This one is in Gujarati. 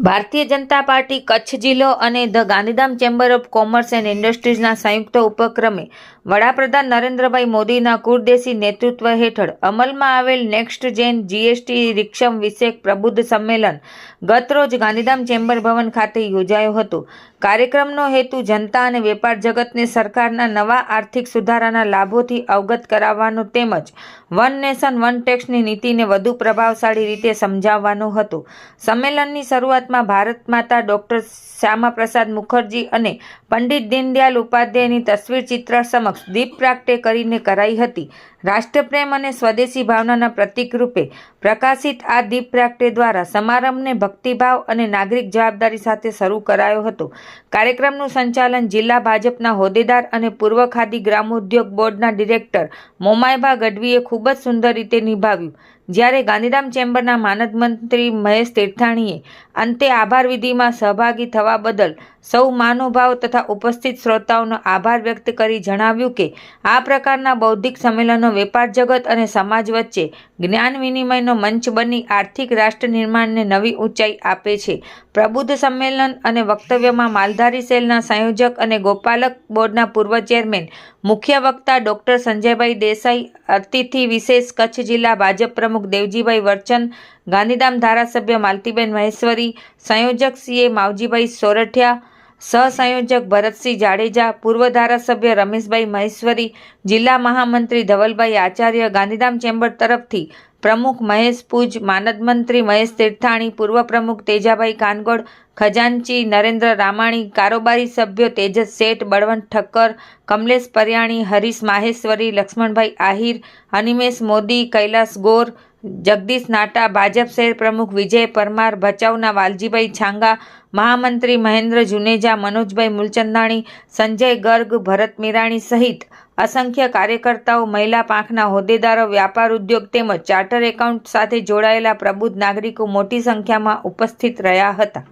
ભારતીય જનતા પાર્ટી, કચ્છ જિલ્લો અને the Gandhidham chamber of commerce and ઇન્ડસ્ટ્રીઝના સંયુક્ત ઉપક્રમે વડાપ્રધાન નરેન્દ્રભાઈ મોદીના કુરદેશી નેતૃત્વ હેઠળ અમલમાં આવેલ નેક્સ્ટ જેન જીએસટી રિક્ષમ વિષયક પ્રબુદ્ધ સંમેલન ગતરોજ ગાંધીધામ ચેમ્બર ભવન ખાતે યોજાયો હતો. કાર્યક્રમનો હેતુ જનતા અને વેપાર જગતને સરકારના નવા આર્થિક સુધારાના લાભોથી અવગત કરાવવાનો તેમજ વન નેશન વન ટેક્સની નીતિને વધુ પ્રભાવશાળી રીતે સમજાવવાનો હતો. સંમેલનની શરૂઆતમાં ભારત માતા ડૉક્ટર શ્યામાપ્રસાદ મુખર્જી અને પંડિત દીનદયાલ ઉપાધ્યાયની તસવીર ચિત્ર સમક્ષ દીપ પ્રાગટે કરીને કરાઈ હતી. રાષ્ટ્રપ્રેમ અને સ્વદેશી ભાવનાના પ્રતીક રૂપે પ્રકાશિત આ દીપ પ્રાગટે દ્વારા સમારંભને ભક્તિભાવ અને નાગરિક જવાબદારી સાથે શરૂ કરાયો હતો. કાર્યક્રમનું સંચાલન જિલ્લા ભાજપના હોદ્દેદાર અને પૂર્વ ખાદી ગ્રામોદ્યોગ બોર્ડના ડિરેક્ટર મોમાયભા ગઢવીએ ખૂબ જ સુંદર રીતે નિભાવ્યું. જ્યારે ગાંધીધામ ચેમ્બરના માનદ મંત્રી મહેશ તીર્થાણીએ અંતે આભાર વિધિમાં સહભાગી થવા બદલ સૌ માનુભાવ તથા ઉપસ્થિત શ્રોતાઓનો આભાર વ્યક્ત કરી જણાવ્યું કે, આ પ્રકારના બૌદ્ધિક સંમેલનો વેપાર જગત અને સમાજ વચ્ચે જ્ઞાન વિનિમયનો મંચ બની આર્થિક રાષ્ટ્ર નિર્માણને નવી ઊંચાઈ આપે છે. પ્રબુદ્ધ સંમેલન અને વક્તવ્યમાં માલધારી સેલના સંયોજક અને ગોપાલક બોર્ડના પૂર્વ ચેરમેન, મુખ્ય વક્તા ડોક્ટર સંજયભાઈ દેસાઈ, અતિથિ વિશેષ કચ્છ જિલ્લા ભાજપ પ્રમુખ દેવજીભાઈ વર્ચન ગાંધીધામ ધારાસભ્ય માલતીબેન મહેશ્વરી, સંયોજક સીએ માવજીભાઈ સોરઠિયા, સહસંયોજક ભરતસિંહ જાડેજા, પૂર્વ ધારાસભ્ય રમેશભાઈ મહેશ્વરી, જિલ્લા મહામંત્રી ધવલભાઈ આચાર્ય ગાંધીધામ ચેમ્બર તરફથી પ્રમુખ મહેશ પૂજ, માનદ મંત્રી મહેશ તીર્થાણી, પૂર્વ પ્રમુખ તેજાભાઈ કાનગોડ ખજાનચી નરેન્દ્ર રામાણી, કારોબારી સભ્યો તેજસ શેઠ, બળવંત ઠક્કર, કમલેશ પરિયાણી, હરીશ માહેશ્વરી, લક્ષ્મણભાઈ આહિર અનિમેશ મોદી, કૈલાસ ગોર, જગદીશ નાટા, ભાજપ શહેર પ્રમુખ વિજય પરમાર, ભચાઉના વાલજીભાઈ છાંગા, મહામંત્રી મહેન્દ્ર જુનેજા, મનોજભાઈ મૂલચંદાણી, સંજય ગર્ગ, ભરત મીરાણી સહિત અસંખ્ય કાર્યકર્તાઓ, મહિલા પાંખના હોદ્દેદારો, વ્યાપાર ઉદ્યોગ તેમજ ચાર્ટર એકાઉન્ટ સાથે જોડાયેલા પ્રબુદ્ધ નાગરિકો મોટી સંખ્યામાં ઉપસ્થિત રહ્યા હતા.